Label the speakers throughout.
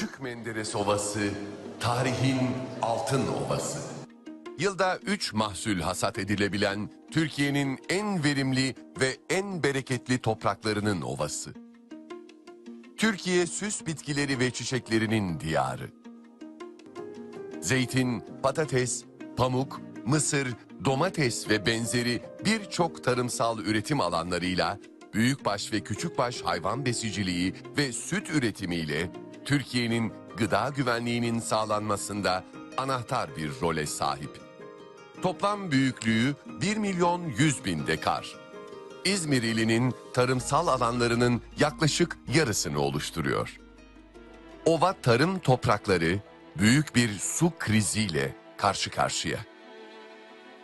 Speaker 1: Küçük Menderes Ovası, tarihin altın ovası. Yılda 3 mahsul hasat edilebilen Türkiye'nin en verimli ve en bereketli topraklarının ovası. Türkiye süs bitkileri ve çiçeklerinin diyarı. Zeytin, patates, pamuk, mısır, domates ve benzeri birçok tarımsal üretim alanlarıyla büyükbaş ve küçükbaş hayvan besiciliği ve süt üretimiyle Türkiye'nin gıda güvenliğinin sağlanmasında anahtar bir role sahip. Toplam büyüklüğü 1 milyon 100 bin dekar. İzmir ilinin tarımsal alanlarının yaklaşık yarısını oluşturuyor. Ova tarım toprakları büyük bir su kriziyle karşı karşıya.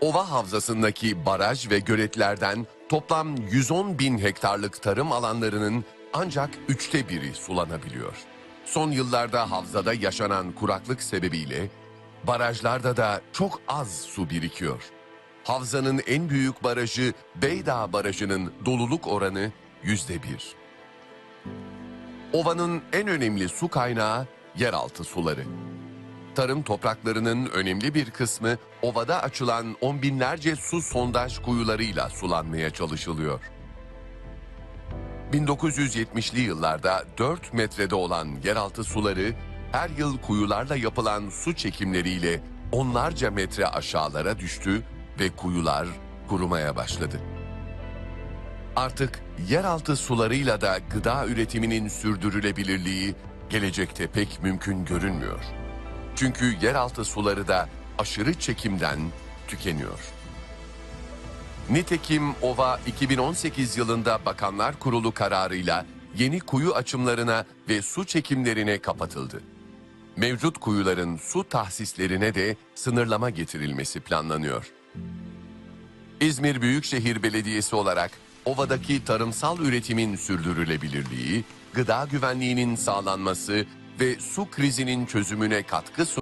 Speaker 1: Ova havzasındaki baraj ve göletlerden toplam 110 bin hektarlık tarım alanlarının ancak üçte biri sulanabiliyor. Son yıllarda havzada yaşanan kuraklık sebebiyle barajlarda da çok az su birikiyor. Havzanın en büyük barajı Beydağ Barajı'nın doluluk oranı yüzde bir. Ovanın en önemli su kaynağı yeraltı suları. Tarım topraklarının önemli bir kısmı ovada açılan on binlerce su sondaj kuyularıyla sulanmaya çalışılıyor. 1970'li yıllarda 4 metrede olan yeraltı suları her yıl kuyularla yapılan su çekimleriyle onlarca metre aşağılara düştü ve kuyular kurumaya başladı. Artık yeraltı sularıyla da gıda üretiminin sürdürülebilirliği gelecekte pek mümkün görünmüyor. Çünkü yeraltı suları da aşırı çekimden tükeniyor. Nitekim Ova 2018 yılında Bakanlar Kurulu kararıyla yeni kuyu açımlarına ve su çekimlerine kapatıldı. Mevcut kuyuların su tahsislerine de sınırlama getirilmesi planlanıyor. İzmir Büyükşehir Belediyesi olarak ovadaki tarımsal üretimin sürdürülebilirliği, gıda güvenliğinin sağlanması ve su krizinin çözümüne katkı